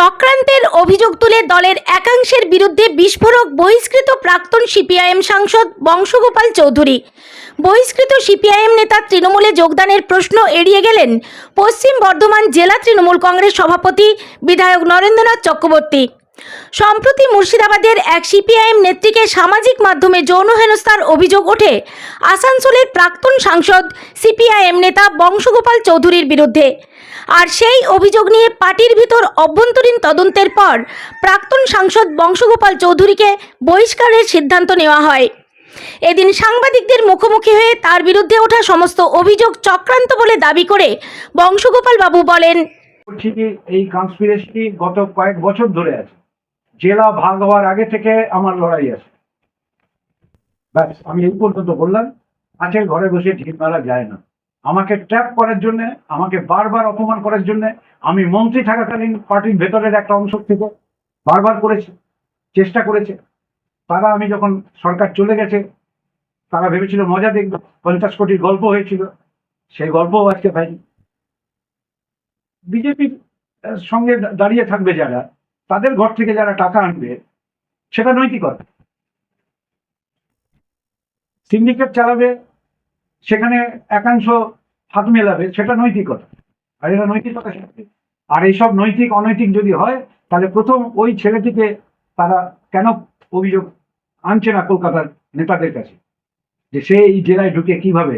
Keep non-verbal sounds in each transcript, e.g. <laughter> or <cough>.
চক্রান্তের অভিযোগ তুলে দলের একাংশের বিরুদ্ধে বিস্ফোরক বহিষ্কৃত প্রাক্তন সিপিআইএম সাংসদ বংশগোপাল চৌধুরী। বহিষ্কৃত সিপিআইএম নেতা তৃণমূলে যোগদানের প্রশ্ন এড়িয়ে গেলেন পশ্চিম বর্ধমান জেলা তৃণমূল কংগ্রেস সভাপতি বিধায়ক নরেন্দ্রনাথ চক্রবর্তী। সম্প্রতি মুর্শিদাবাদের এক সিপিআইএম নেত্রীকে সামাজিক মাধ্যমে যৌন হেনস্থার অভিযোগ ওঠে আসানসোলের প্রাক্তন সাংসদ সিপিআইএম নেতা বংশগোপাল চৌধুরীর বিরুদ্ধে। আর সেই অভিযোগ নিয়ে পার্টির ভিতর অভ্যন্তরীণ তদন্তের পর প্রাক্তন সাংসদ বংশগোপাল চৌধুরীকে বহিষ্কারের সিদ্ধান্ত নেওয়া হয়। এদিন সাংবাদিকদের মুখোমুখি হয়ে তার বিরুদ্ধে ওঠা সমস্ত অভিযোগ চক্রান্ত বলে দাবি করে বংশগোপাল বাবু বলেন এই কনস্পিরেসি গত কয়েক বছর ধরে আছে। জেলা ভাগ হওয়ার আগে থেকে আমার লড়াই আছে। ব্যাস, আমি এই পর্যন্ত বললাম আছে ঘরে বসে ঢিল মারা যায় না। আমাকে ট্র্যাপ করার জন্য, আমাকে বারবার অপমান করার জন্য, আমি মন্ত্রী থাকাকালীন পার্টির ভেতরের একটা অংশ থেকে বারবার করেছে, চেষ্টা করেছে। তারা আমি যখন সরকার চলে গেছে, তারা ভেবেছিল মজা দেখবে, পঞ্চাশ কোটির গল্প হয়েছিল, সেই গল্পও আজকে পাইনি বিজেপির সঙ্গে দাঁড়িয়ে থাকবে যারা, তাদের ঘর থেকে যারা টাকা আনবে, সেটা নৈতিকতা সিন্ডিকেট চালাবে সেখানে একাংশ হাত মেলাবে সেটা নৈতিকতা। আর এরা নৈতিকতা আর এইসব নৈতিক অনৈতিক যদি হয় তাহলে প্রথম ওই ছেলেটিকে তারা কেন অভিযোগ আনছে না কলকাতার নেতাদের কাছে? যে সে এই জেলায় ঢুকে কীভাবে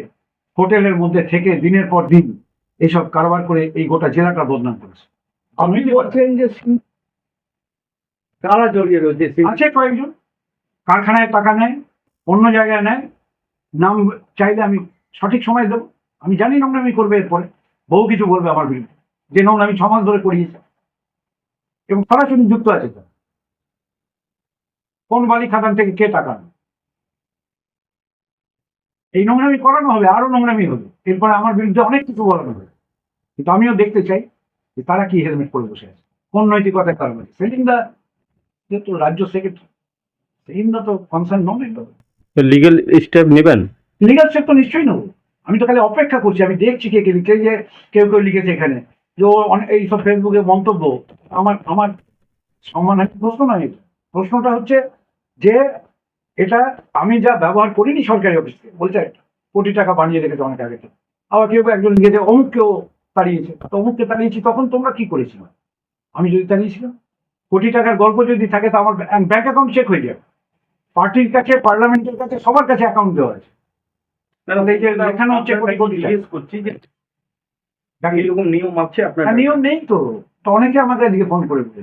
হোটেলের মধ্যে থেকে দিনের পর দিন এইসব কারবার করে এই গোটা জেলাটা বদনাম করেছে? আপনি বলছেন যে কারা জড়িয়ে রয়েছে আছে কয়েকজন। কারখানায় টাকা নেয় অন্য জায়গায় নেয়। নাম চাইলে আমি সঠিক সময় দেবো। আমি জানি নোংরামি করবে এরপরে। বহু কিছু বলবে আমার বিরুদ্ধে। যে নোংরামি ছ মাস ধরে করিয়েছে। এবং সরাসরি যুক্ত আছে কোন বালি খাদান থেকে কে টাকা এই নোংরামি করানো হবে, আরও নোংরামি হবে। এরপরে আমার বিরুদ্ধে অনেক কিছু বলানো হবে। কিন্তু আমিও দেখতে চাই যে তারা কি হেলমেট পরে বসে আছে। কোন নৈতিকতায় কারণ সেলিম দা যেহেতু রাজ্য সেক্রেটারি দা তো কনসার্ন নন লিগেল স্টেপ নেবেন? লিগাল তো নিশ্চয়ই নেব। আমি তো খালি অপেক্ষা করছি, আমি দেখছি কে কে এই যে কেউ কেউ লিখেছে এখানে। যে ও এইসব ফেসবুকে মন্তব্য। আমার আমার সম্মানহানি প্রশ্ন নয় প্রশ্নটা হচ্ছে যে এটা আমি যা ব্যবহার করিনি সরকারি অফিস থেকে, বলছে কোটি টাকা বানিয়ে রেখেছে অনেক আগে। আবার কেউ একজন লিখেছে, অমুককেও তাড়িয়েছে। তো অমুককে তাড়িয়েছি, তখন তোমরা কি করেছিলে? আমি যদি তাড়িয়েছিলাম। কোটি টাকার গল্প যদি থাকে, তো আমার ব্যাংক অ্যাকাউন্ট চেক হয়ে যাবে। পার্টির কাছে, পার্লামেন্টের কাছে, সবার কাছে অ্যাকাউন্ট দেওয়া আছে। নিয়ম আছে আপনার হ্যাঁ, নিয়ম নেই তো। তো অনেকে আমাকে এদিকে ফোন করে বলেছে।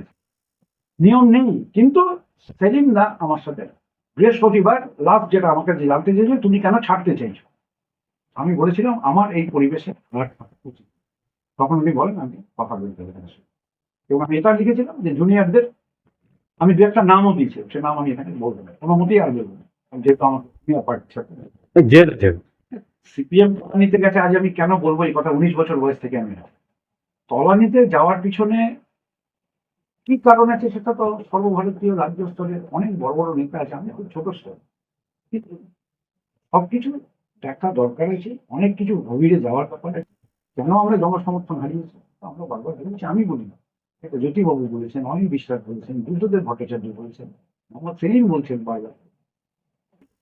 নিয়ম নেই কিন্তু সেদিন না আমার সাথে। বৃহস্পতিবার লাস্ট যেটা আমাকে জানতে চেয়েছিল তুমি কেন ছাড়তে চাইছো? আমি বলেছিলাম আমার এই পরিবেশে উচিত। তখন উনি বলেন আমি কথা বলতে। এবং আমি এটা লিখেছিলাম যে জুনিয়রদের আমি দু একটা নামও দিয়েছি সে নাম আমি এখানে বলব না কোনো মতেই আর বলব না। যেহেতু আমার সাথে। জেল থেকে সিপিএম তলানিতে গেছে, আজ আমি কেন বলব এই কথা? উনিশ বছর বয়স থেকে আমি। তলানিতে যাওয়ার পিছনে কি কারণ আছে সেটা তো সর্বভারতীয় রাজ্য স্তরে অনেক বড় বড় নেতা আছে, আমি খুব ছোট স্তর। কিন্তু সবকিছু দেখা দরকার আছে, অনেক কিছু গভীরে যাওয়ার ব্যাপার কেন আমরা জনসমর্থন হারিয়েছি? আমরা বারবার ভেবেছি আমি বলি না। এটা জ্যোতিবাবু বলেছেন, অনিল বিশ্বাস বলেছেন বুদ্ধদেব ভট্টাচার্য বলেছেন, মোহাম্মদ সেলিম বলছেন বারবার।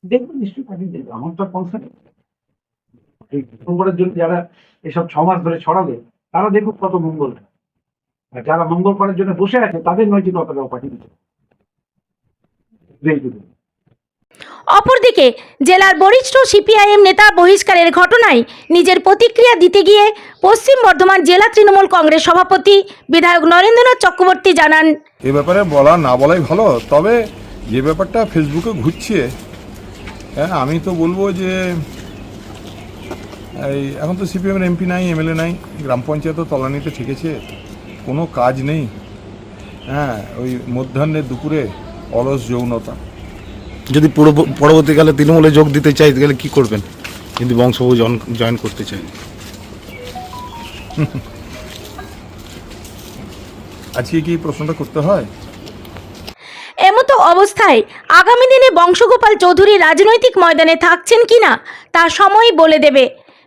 দেখবেন নিশ্চয়ই আমার তো কনসার্ন এই মঙ্গলের জন্য যারা এসব ছ মাস ধরে ছড়াবে তারা দেখুক কত মঙ্গল। আর যারা মঙ্গল করার জন্য বসে আছে তাদের নৈতিকতাটাও পাঠিয়ে দিচ্ছে অপরদিকে জেলার বরিষ্ঠ সিপিআইএম নেতা বহিষ্কারের ঘটনায় নিজের প্রতিক্রিয়া দিতে গিয়ে পশ্চিম বর্ধমান জেলা তৃণমূল কংগ্রেস সভাপতি বিধায়ক নরেন্দ্রনাথ চক্রবর্তী জানান এ ব্যাপারে বলা না বলাই ভালো তবে যে ব্যাপারটা ফেসবুকে ঘুরছে হ্যাঁ আমি তো বলব যে এই এখন তো সিপিএমের এমপি নাই এমএলএ নাই গ্রাম পঞ্চায়েতও তলানিতে ঠেকেছে কোনো কাজ নেই। হ্যাঁ ওই মধ্যাহ্নের দুপুরে অলস যৌনতা। যদি পুরো- পরবর্তীকালে তৃণমূলে যোগ দিতে চাই তাহলে কি করবেন? যদি বংশবু জয়েন করতে চাই <laughs> আজকে কি প্রশ্নটা করতে হয়? এমতো অবস্থায় আগামী দিনে বংশগোপাল চৌধুরী রাজনৈতিক ময়দানে থাকছেন কিনা তা সময় বলে দেবে।